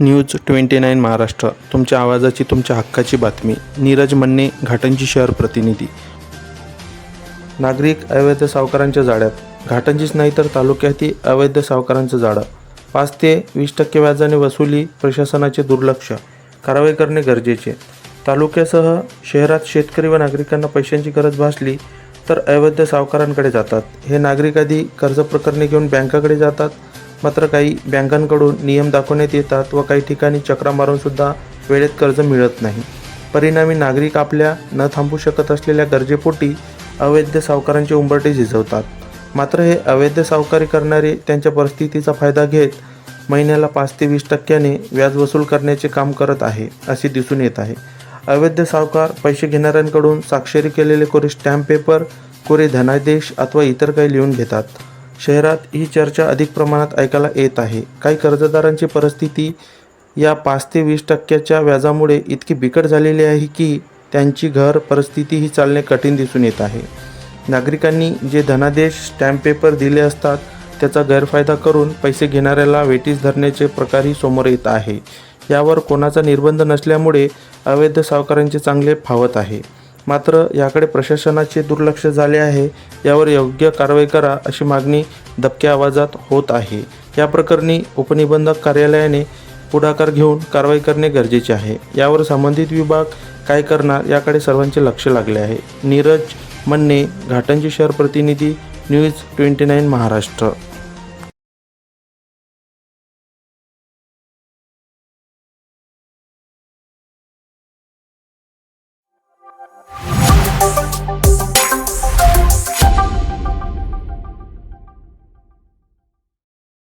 News twenty nine Maharashtra. तुमच्या आवाजाची तुमच्या हक्काची बातमी. नीरज मन्ने घाटंजी शहर प्रतिनिधी. नागरिक अवैध सावकारांच्या जाळ्यात. घाटंजीच नाही तर तालुक्यातही अवैध सावकारांचं जाळं. पाच ते वीस टक्के व्याजाने वसुली प्रशासनाचे दुर्लक्ष. कारवाई करणे गरजेचे. तालुक्यासह शहरात शेतकरी व नागरिकांना पैशांची गरज भासली तर अवैध सावकारांकडे जातात. हे नागरिक आधी कर्ज प्रकरणे घेऊन बँकाकडे जातात. मात्र काही बँकांकडून नियम दाखवण्यात येतात व काही ठिकाणी चक्रा मारूनसुद्धा वेळेत कर्ज मिळत नाही. परिणामी नागरिक आपल्या न थांबू शकत असलेल्या गरजेपोटी अवैध सावकारांचे उंबरटे झिजवतात. मात्र हे अवैध सावकारी करणारे त्यांच्या परिस्थितीचा फायदा घेत महिन्याला पाच ते वीस टक्क्याने व्याज वसूल करण्याचे काम करत आहे असे दिसून येत आहे. अवैध सावकार पैसे घेणाऱ्यांकडून स्वाक्षरी केलेले कोरे स्टॅम्प पेपर कोरे धनादेश अथवा इतर काही लिहून घेतात. शहरात ही चर्चा अधिक प्रमाणात ऐकायला येत आहे. काही कर्जदारांची परिस्थिती या पाच ते वीस टक्क्याच्या व्याजामुळे इतकी बिकट झालेली आहे की त्यांची घर परिस्थिती ही चालणे कठीण दिसून येत आहे. नागरिकांनी जे धनादेश स्टॅम्प पेपर दिले असतात त्याचा गैरफायदा करून पैसे घेणाऱ्याला वेटीस धरण्याचे प्रकारही समोर येत आहे. यावर कोणाचा निर्बंध नसल्यामुळे अवैध सावकारांचे चांगले फावत आहे. मात्र याकडे प्रशासनाचे दुर्लक्ष झाले आहे. यावर योग्य कारवाई करा अशी मागणी दबक्या आवाजात होत आहे. या प्रकरणी उपनिबंधक कार्यालयाने पुढाकार घेऊन कारवाई करणे गरजेचे आहे. यावर संबंधित विभाग काय करणार याकडे सर्वांचे लक्ष लागले आहे. नीरज मन्ने घाटंजी शहर प्रतिनिधी न्यूज ट्वेंटी नाईन महाराष्ट्र.